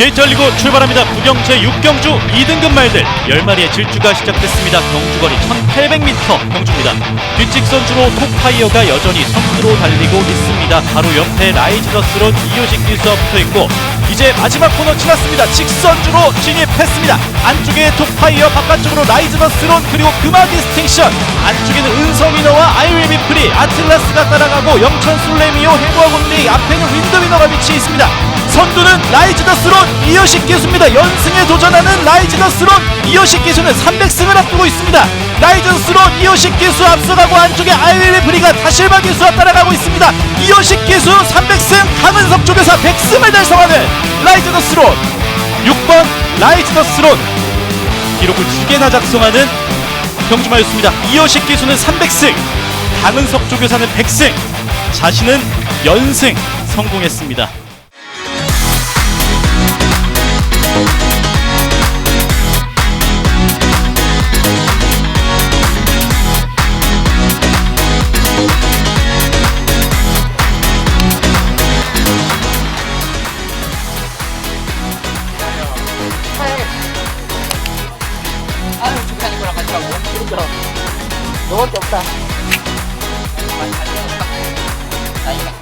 게이트 열리고 출발합니다. 부경 제 6경주 2등급 말들 10마리의 질주가 시작됐습니다. 경주거리 1800m 경주입니다. 뒷직 선 주로 톱파이어가 여전히 선두로 달리고 있습니다. 바로 옆에 라이즈더스론 이효식 기수와 붙어있고 이제 마지막 코너 지났습니다. 직선주로 진입했습니다. 안쪽에 톱파이어 바깥쪽으로 라이즈더스론 그리고 금화 디스팅션 안쪽에는 은성위너와 아이윌비 프리 아틀라스가 따라가고 영천 술레미오 해부아 군리 앞에는 윈드위너가 위치해 있습니다. 선두는 라이즈더스론 이효식 기수입니다. 연승에 도전하는 라이즈더스론 이효식 기수는 300승을 앞두고 있습니다. 라이즈더스론 이효식 기수 앞서가고 안쪽에 아이윌비 프리가 다실바 기수와 따라가고 있습니다. 이효식 기수 300승 강은석 쪽에서 100승을 달성하는 라이즈더스론 6번 라이즈더스론 기록을 두 개나 작성하는 경주마였습니다. 이효식 기수는 300승, 강은석 조교사는 100승, 자신은 연승 성공했습니다. 아유 주차님 거랑 같이 가고 그러니까 너밖에 없다 나이가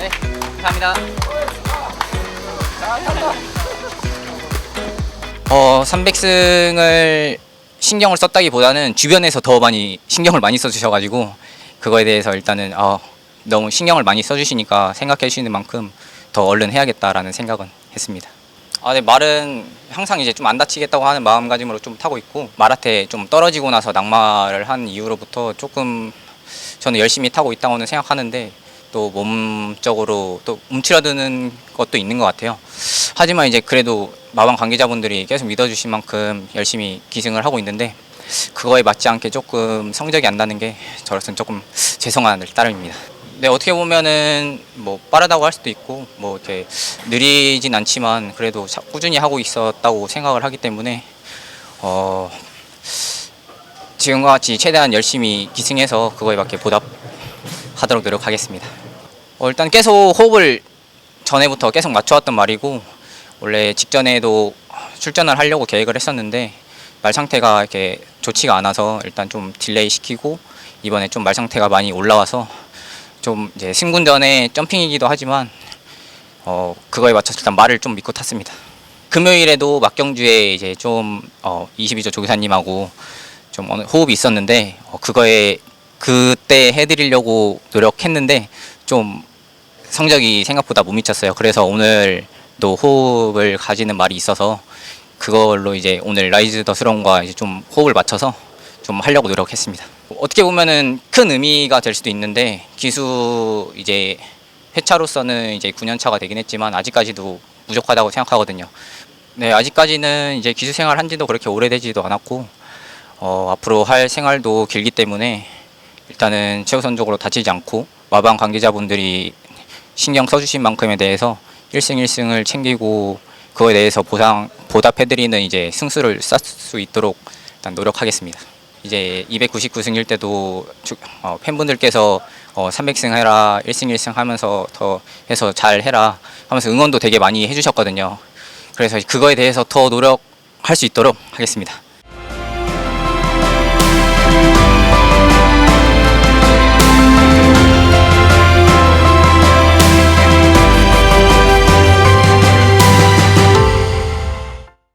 네 감사합니다 어 300승을 신경을 썼다기보다는 주변에서 더 많이 신경을 많이 써주셔가지고 그거에 대해서 일단은 어, 너무 신경을 많이 써주시니까 생각해 주시는 만큼 더 얼른 해야겠다라는 생각은 했습니다. 아, 네, 말은 항상 이제 좀 안 다치겠다고 하는 마음가짐으로 좀 타고 있고 말한테 좀 떨어지고 나서 낙마를 한 이후로부터 조금 저는 열심히 타고 있다고는 생각하는데 또 몸적으로 또 움츠러드는 것도 있는 것 같아요. 하지만 이제 그래도 마방 관계자분들이 계속 믿어주신 만큼 열심히 기승을 하고 있는데 그거에 맞지 않게 조금 성적이 안 나는 게 저로서는 조금 죄송한 따름입니다. 네 어떻게 보면은 뭐 빠르다고 할 수도 있고 뭐 이렇게 느리진 않지만 그래도 자- 꾸준히 하고 있었다고 생각을 하기 때문에 어 지금과 같이 최대한 열심히 기승해서 그거에 맞게 보답 하도록 노력하겠습니다. 어, 일단 계속 호흡을 전에부터 계속 맞춰왔던 말이고 원래 직전에도 출전을 하려고 계획을 했었는데 말 상태가 이렇게 좋지가 않아서 일단 좀 딜레이 시키고 이번에 좀 말 상태가 많이 올라와서 좀 이제 승군 전에 점핑이기도 하지만 어 그거에 맞춰서 일단 말을 좀 믿고 탔습니다. 금요일에도 막경주에 이제 좀 어, 22조 조교사님하고 좀 호흡이 있었는데 어, 그거에 그때 해드리려고 노력했는데 좀 성적이 생각보다 못 미쳤어요. 그래서 오늘도 호흡을 가지는 말이 있어서 그걸로 이제 오늘 라이즈 더 스롱과 이제 좀 호흡을 맞춰서 좀 하려고 노력했습니다. 어떻게 보면은 큰 의미가 될 수도 있는데 기수 이제 회차로서는 이제 9년 차가 되긴 했지만 아직까지도 부족하다고 생각하거든요. 네, 아직까지는 이제 기수 생활 한지도 그렇게 오래되지도 않았고 어, 앞으로 할 생활도 길기 때문에 일단은 최우선적으로 다치지 않고 마방 관계자분들이 신경 써주신 만큼에 대해서 1승 1승을 챙기고 그거에 대해서 보상 보답해드리는 이제 승수를 쌓을 수 있도록 일단 노력하겠습니다. 이제 299승일 때도 주- 어, 팬분들께서 어, 300승 해라 1승 1승 하면서 더 해서 잘 해라 하면서 응원도 되게 많이 해주셨거든요. 그래서 그거에 대해서 더 노력할 수 있도록 하겠습니다.